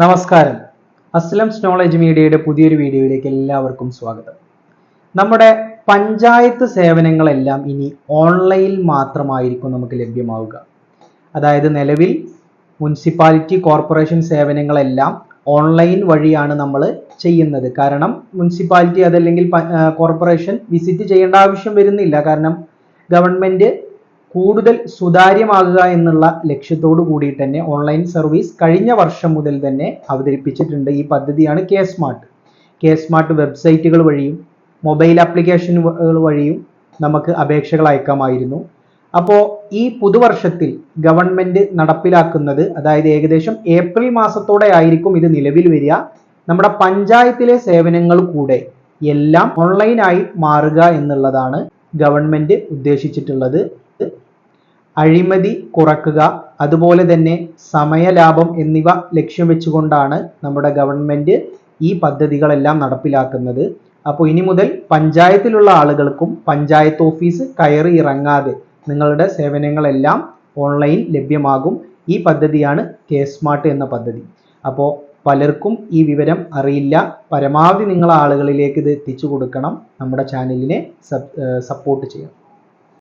നമസ്കാരം. അസ്ലംസ് നോളജ് മീഡിയയുടെ പുതിയൊരു വീഡിയോയിലേക്ക് എല്ലാവർക്കും സ്വാഗതം. നമ്മുടെ പഞ്ചായത്ത് സേവനങ്ങളെല്ലാം ഇനി ഓൺലൈനിൽ മാത്രമായിരിക്കും നമുക്ക് ലഭ്യമാവുക. അതായത് നിലവിൽ മുനിസിപ്പാലിറ്റി കോർപ്പറേഷൻ സേവനങ്ങളെല്ലാം ഓൺലൈൻ വഴിയാണ് നമ്മൾ ചെയ്യുന്നത്. കാരണം മുനിസിപ്പാലിറ്റി അതല്ലെങ്കിൽ കോർപ്പറേഷൻ വിസിറ്റ് ചെയ്യേണ്ട ആവശ്യം വരുന്നില്ല. കാരണം ഗവൺമെന്റ് കൂടുതൽ സുതാര്യമാകുക എന്നുള്ള ലക്ഷ്യത്തോടു കൂടി തന്നെ ഓൺലൈൻ സർവീസ് കഴിഞ്ഞ വർഷം മുതൽ തന്നെ അവതരിപ്പിച്ചിട്ടുണ്ട് ഈ പദ്ധതിയാണ് കെ സ്മാർട്ട് കെ സ്മാർട്ട് വെബ്സൈറ്റുകൾ വഴിയും മൊബൈൽ ആപ്ലിക്കേഷനുകൾ വഴിയും നമുക്ക് അപേക്ഷകൾ അയക്കാമായിരുന്നു. അപ്പോൾ ഈ പുതുവർഷത്തിൽ ഗവൺമെന്റ് നടപ്പിലാക്കുന്നത് അതായത് ഏകദേശം ഏപ്രിൽ മാസത്തോടെ ആയിരിക്കും ഇത് നിലവിൽ വരിക. നമ്മുടെ പഞ്ചായത്തിലെ സേവനങ്ങൾ കൂടെ എല്ലാം ഓൺലൈനായി മാറുക എന്നുള്ളതാണ് ഗവൺമെന്റ് ഉദ്ദേശിച്ചിട്ടുള്ളത്. അഴിമതി കുറക്കുക അതുപോലെ തന്നെ സമയലാഭം എന്നിവ ലക്ഷ്യം വെച്ചുകൊണ്ടാണ് നമ്മുടെ ഗവൺമെന്റ് ഈ പദ്ധതികളെല്ലാം നടപ്പിലാക്കുന്നത്. അപ്പോൾ ഇനി മുതൽ പഞ്ചായത്തിലുള്ള ആളുകൾക്കും പഞ്ചായത്ത് ഓഫീസ് കയറി ഇറങ്ങാതെ നിങ്ങളുടെ സേവനങ്ങളെല്ലാം ഓൺലൈൻ ലഭ്യമാകും. ഈ പദ്ധതിയാണ് കെ സ്മാർട്ട് എന്ന പദ്ധതി. അപ്പോൾ പലർക്കും ഈ വിവരം അറിയില്ല. പരമാവധി നിങ്ങൾ ആളുകളിലേക്ക് ഇത് എത്തിച്ചു കൊടുക്കണം. നമ്മുടെ ചാനലിനെ സപ്പോർട്ട് ചെയ്യണം.